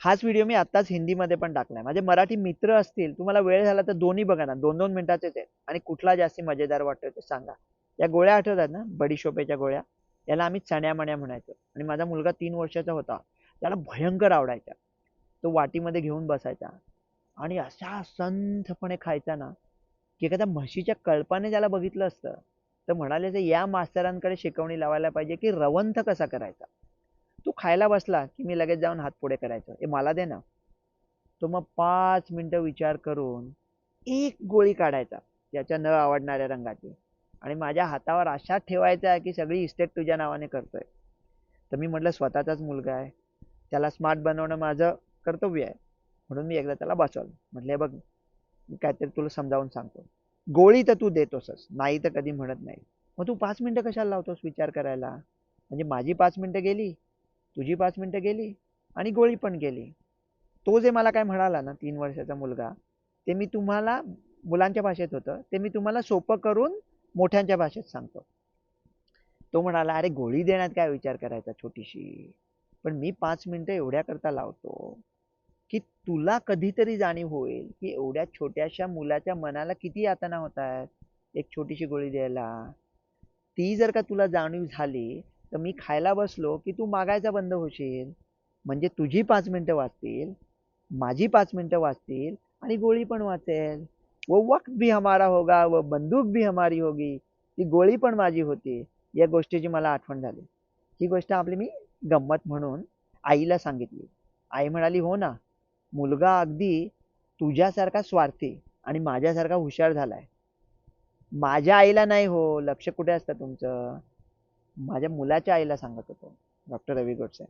हाच व्हिडिओ मी आत्ताच हिंदीमध्ये पण टाकलाय. माझे मराठी मित्र असतील तुम्हाला वेळ झाला तर दोन्ही बघा ना. दोन दोन मिनिटाचेच आहेत. आणि कुठला जास्ती मजेदार वाटतोय ते सांगा. या गोळ्या आठवतात ना? बडीशोपेच्या गोळ्या. याला आम्ही चण्यामण्या म्हणायचो. आणि माझा मुलगा तीन वर्षाचा होता. त्याला भयंकर आवडायचा. तो वाटीमध्ये घेऊन बसायचा. आणि अशा संथपणे खायचा ना की एखाद्या म्हशीच्या कळपाने त्याला बघितलं असतं. तर म्हणाले ते या मास्तरांकडे शिकवणी लावायला पाहिजे की रवंथ कसा करायचा? तू खायला बसला की मी लगेच जाऊन हात पुढे करायचो. हे मला दे ना. तो मग पाच मिनिटं विचार करून एक गोळी काढायचा त्याच्या न आवडणाऱ्या रंगाची. आणि माझ्या हातावर अशा ठेवायचा की सगळी इस्टेट तुझ्या नावाने करतोय. तर मी म्हटलं स्वतःचाच मुलगा आहे. त्याला स्मार्ट बनवणं माझं कर्तव्य आहे. म्हणून मी एकदा त्याला बसवलं. म्हटलं बघ मी काहीतरी तुला समजावून सांगतो. गोळी तर तू देतोसच. नाही तर कधी म्हणत नाही. मग तू पाच मिनटं कशाला लावतोस विचार करायला? म्हणजे माझी पाच मिनटं गेली. तुझी पाच मिनिटं गेली आणि गोळी पण गेली. तो जे मला काय म्हणाला ना तीन वर्षाचा मुलगा ते मी तुम्हाला मुलांच्या भाषेत होतं ते मी तुम्हाला सोपं करून मोठ्यांच्या भाषेत सांगतो. तो म्हणाला अरे गोळी देण्यात काय विचार करायचा छोटीशी? पण मी पाच मिनिटं एवढ्या करता लावतो की तुला कधीतरी जाणीव होईल की एवढ्या छोट्याशा मुलाच्या मनाला किती यातना होत आहेत एक छोटीशी गोळी द्यायला. ती जर का तुला जाणीव झाली तर मी खायला बसलो की तू मागायचा बंद होशील. म्हणजे तुझी पाच मिनिटं वाचतील माझी पाच मिनिटं वाचतील आणि गोळी पण वाचेल. व वक्त भी हमारा होगा व बंदूक भी हमारी होगी. ती गोळी पण माझी होती. या गोष्टीची मला आठवण झाली. ही गोष्ट आपली मी गंमत म्हणून आईला सांगितली. आई म्हणाली हो ना मुलगा अगदी तुझ्यासारखा स्वार्थी आणि माझ्यासारखा हुशार झालाय. माझ्या आईला नाही हो. लक्ष कुठे असतं तुमचं? माझ्या मुलाच्या आईला सांगत होतो. डॉक्टर रवी गोडसे.